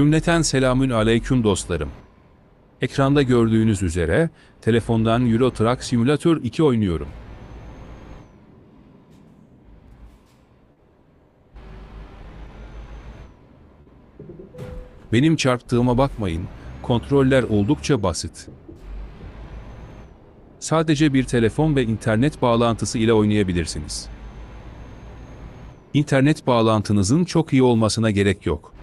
Cümleten selamün aleyküm dostlarım. Ekranda gördüğünüz üzere telefondan Euro Truck Simulator 2 oynuyorum. Benim çarptığıma bakmayın, kontroller oldukça basit. Sadece bir telefon ve internet bağlantısı ile oynayabilirsiniz. İnternet bağlantınızın çok iyi olmasına gerek yok.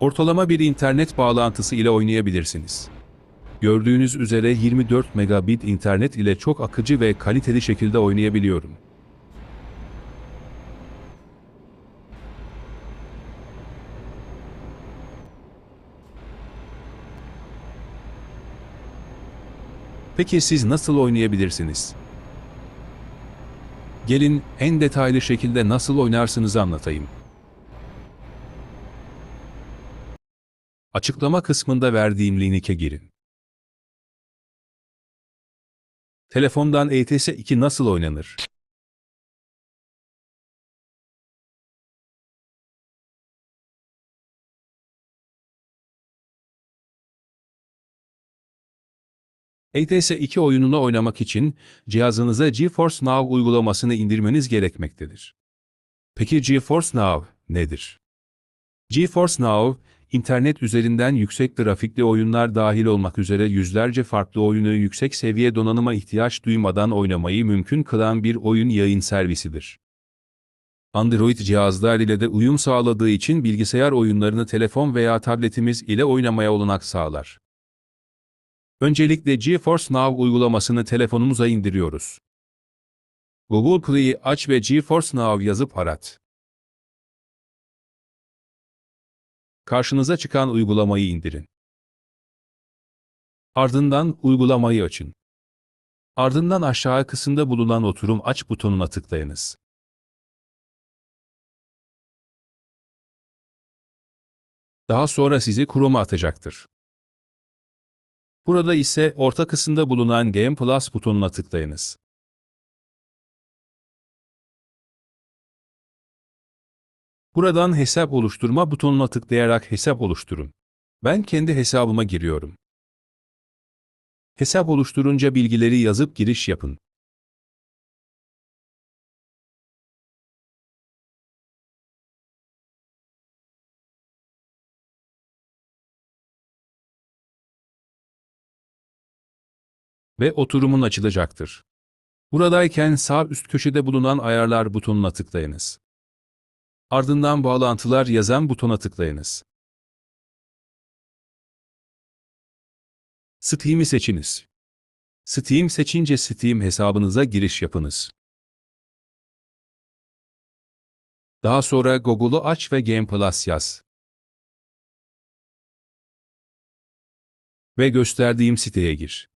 Ortalama bir internet bağlantısı ile oynayabilirsiniz. Gördüğünüz üzere 24 megabit internet ile çok akıcı ve kaliteli şekilde oynayabiliyorum. Peki siz nasıl oynayabilirsiniz? Gelin en detaylı şekilde nasıl oynarsınızı anlatayım. Açıklama kısmında verdiğim linke girin. Telefondan ETS 2 nasıl oynanır? ETS 2 oyununu oynamak için cihazınıza GeForce Now uygulamasını indirmeniz gerekmektedir. Peki GeForce Now nedir? GeForce Now, internet üzerinden yüksek grafikli oyunlar dahil olmak üzere yüzlerce farklı oyunu yüksek seviye donanıma ihtiyaç duymadan oynamayı mümkün kılan bir oyun yayın servisidir. Android cihazlar ile de uyum sağladığı için bilgisayar oyunlarını telefon veya tabletimiz ile oynamaya olanak sağlar. Öncelikle GeForce Now uygulamasını telefonumuza indiriyoruz. Google Play'i aç ve GeForce Now yazıp arat. Karşınıza çıkan uygulamayı indirin. Ardından uygulamayı açın. Ardından aşağı kısımda bulunan oturum aç butonuna tıklayınız. Daha sonra sizi Chrome'a atacaktır. Burada ise orta kısımda bulunan Game Plus butonuna tıklayınız. Buradan hesap oluşturma butonuna tıklayarak hesap oluşturun. Ben kendi hesabıma giriyorum. Hesap oluşturunca bilgileri yazıp giriş yapın. Ve oturumun açılacaktır. Buradayken sağ üst köşede bulunan ayarlar butonuna tıklayınız. Ardından bağlantılar yazan butona tıklayınız. Steam'i seçiniz. Steam seçince Steam hesabınıza giriş yapınız. Daha sonra Google'u aç ve Game Plus yaz. Ve gösterdiğim siteye gir.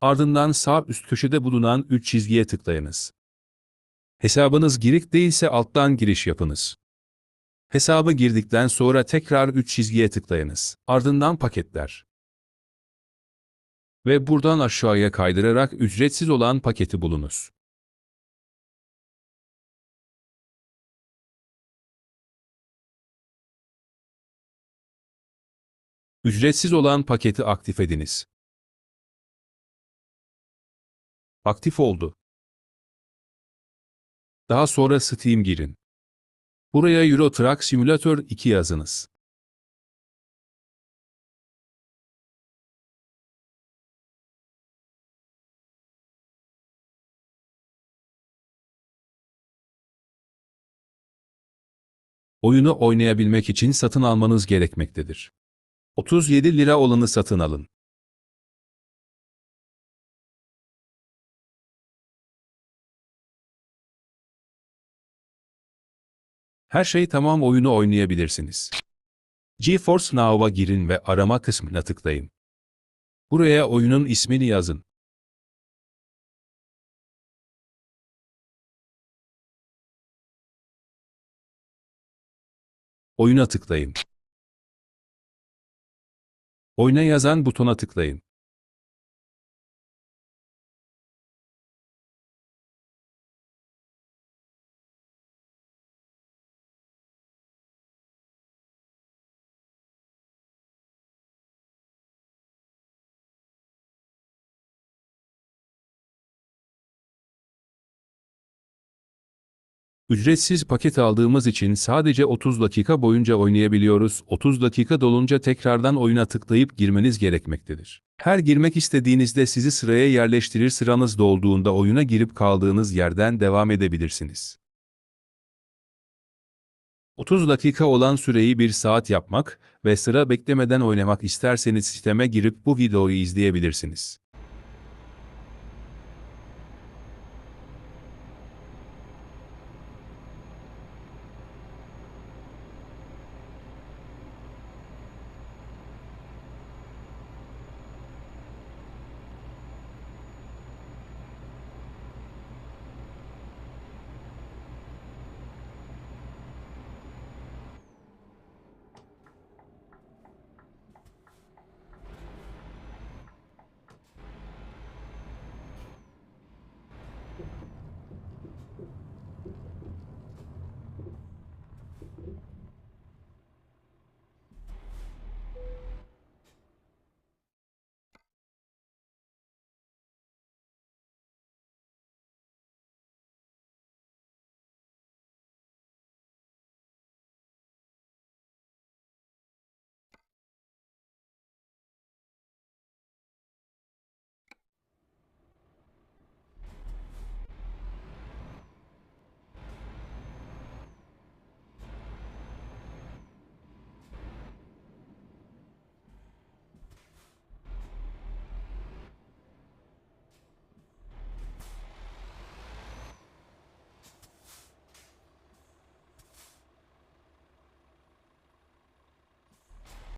Ardından sağ üst köşede bulunan 3 çizgiye tıklayınız. Hesabınız girik değilse alttan giriş yapınız. Hesabı girdikten sonra tekrar 3 çizgiye tıklayınız. Ardından paketler. Ve buradan aşağıya kaydırarak ücretsiz olan paketi bulunuz. Ücretsiz olan paketi aktif ediniz. Aktif oldu. Daha sonra Steam girin. Buraya Euro Truck Simulator 2 yazınız. Oyunu oynayabilmek için satın almanız gerekmektedir. 37 lira olanı satın alın. Her şey tamam oyunu oynayabilirsiniz. GeForce Now'a girin ve arama kısmına tıklayın. Buraya oyunun ismini yazın. Oyuna tıklayın. Oyna yazan butona tıklayın. Ücretsiz paket aldığımız için sadece 30 dakika boyunca oynayabiliyoruz. 30 dakika dolunca tekrardan oyuna tıklayıp girmeniz gerekmektedir. Her girmek istediğinizde sizi sıraya yerleştirir sıranız dolduğunda oyuna girip kaldığınız yerden devam edebilirsiniz. 30 dakika olan süreyi 1 saat yapmak ve sıra beklemeden oynamak isterseniz sisteme girip bu videoyu izleyebilirsiniz.